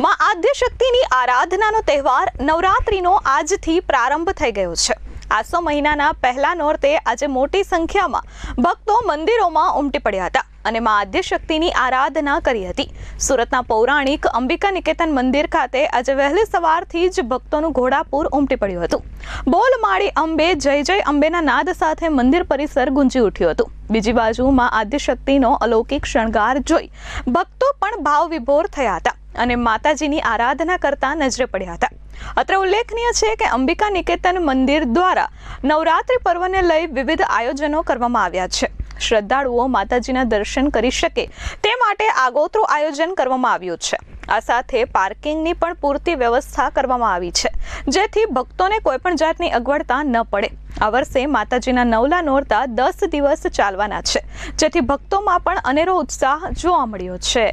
માં આદ્ય શક્તિની આરાધનાનો તહેવાર નવરાત્રિનો આજથી પ્રારંભ થઈ ગયો છે. આસો મહિનાના પહેલા નોરતે આજે મોટી સંખ્યામાં ભક્તો મંદિરોમાં ઉમટી પડ્યા હતા અને માં આદ્યશક્તિની આરાધના કરી હતી. સુરતના પૌરાણિક અંબિકા નિકેતન મંદિર ખાતે આજે વહેલી સવારથી જ ભક્તોનું ઘોડાપૂર ઉમટી પડ્યું હતું. બોલ માળી અંબે, જય જય અંબેના નાદ સાથે મંદિર પરિસર ગુંજી ઉઠ્યું હતું. બીજી બાજુ માં આદ્ય શક્તિનો અલૌકિક શણગાર જોઈ ભક્તો પણ ભાવ વિભોર થયા હતા. અને માતાજીની આરાધના કરતા નજરે પડ્યા હતા. અત્રે ઉલ્લેખનીય છે કે અંબિકા નિકેતન મંદિર દ્વારા નવરાત્રિ પર્વને લઈ વિવિધ આયોજનો કરવામાં આવ્યા છે. શ્રદ્ધાળુઓ માતાજીના દર્શન કરી શકે તે માટે આગોતરું આયોજન કરવામાં આવ્યું છે. આ સાથે પાર્કિંગની પણ પૂરતી વ્યવસ્થા કરવામાં આવી છે. જેથી ભક્તોને કોઈપણ જાતની અગવડતા ન પડે. આ વર્ષે માતાજીના નવલા નોરતા દસ દિવસ ચાલવાના છે. જેથી ભક્તોમાં પણ અનેરો ઉત્સાહ જોવા મળ્યો છે.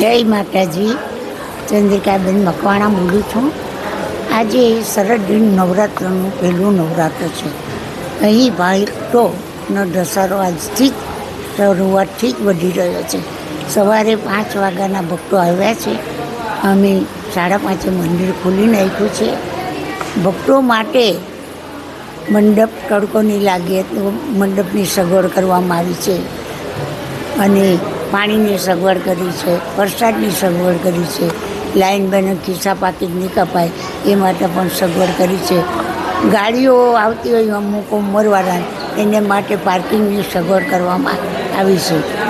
જય માતાજી. ચંદ્રિકાબેન મકવાણા બોલું છું. આજે શરદ નવરાત્રનું પહેલું નવરાત્ર છે. અહીં ભાઈટોનો ઢસારો આજથી જ શરૂઆતથી જ વધી રહ્યો છે. સવારે પાંચ વાગ્યાના ભક્તો આવ્યા છે. અમે સાડા પાંચે મંદિર ખોલી નાખ્યું છે. ભક્તો માટે મંડપ તડકો નહીં લાગે તો મંડપની સગવડ કરવામાં આવી છે. અને પાણીની સગવડ કરી છે, વરસાદની સગવડ કરી છે. લાઈન બને, ખિસ્સા પાકીટ નહીં કપાય. એ માટે પણ સગવડ કરી છે. ગાડીઓ આવતી હોય અમુક ઉંમરવાળા એને માટે પાર્કિંગની સગવડ કરવામાં આવી છે.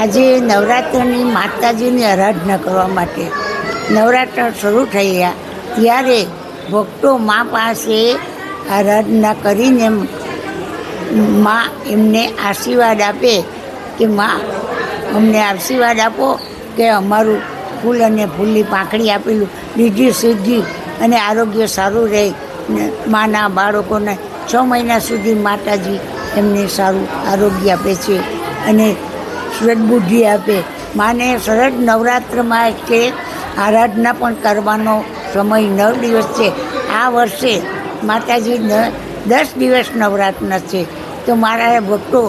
આજે નવરાત્રની માતાજીની આરાધના કરવા માટે નવરાત્ર શરૂ થયા ત્યારે ભક્તો મા પાસે આરાધના કરીને મા એમને આશીર્વાદ આપે કે, મા, અમને આશીર્વાદ આપો કે અમારું ફૂલ અને ફૂલની પાંખડી આપેલું. બીજી સીધી અને આરોગ્ય સારું રહે માના બાળકોને છ મહિના સુધી માતાજી એમને સારું આરોગ્ય આપે છે અને સદબુદ્ધિ આપે. માને સરળ નવરાત્રમાં કે આરાધના પણ કરવાનો સમય નવ દિવસ છે. આ વર્ષે માતાજી દસ દિવસ નવરાત્રના છે. તો મારા ભક્તો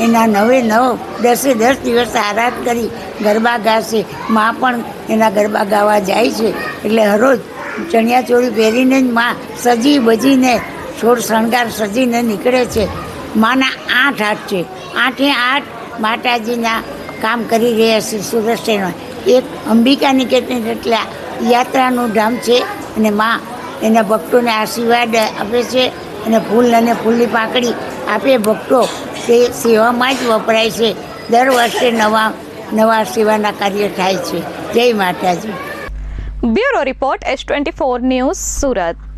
એના નવે નવ દસે દસ દિવસ આરાધ કરી ગરબા ગાશે. માં પણ એના ગરબા ગાવા જાય છે. એટલે હરોજ ચણિયાચોળી પહેરીને જ માં સજી બજીને છોડ શણગાર સજીને નીકળે છે. માના આઠ હાથ છે. આઠે આઠ માતાજીના કામ કરી રહ્યા છે સુરત એક અંબિકા નિકેતન એટલે યાત્રાનું ધામ છે અને માં એના ભક્તોને આશીર્વાદ આપે છે અને ફૂલ અને ફૂલની પાંખડી આપે ભક્તો તે સેવામાં જ વપરાય છે. દર વર્ષે નવા નવા સેવાના કાર્ય થાય છે. જય માતાજી. Bureau report S twenty four news Surat.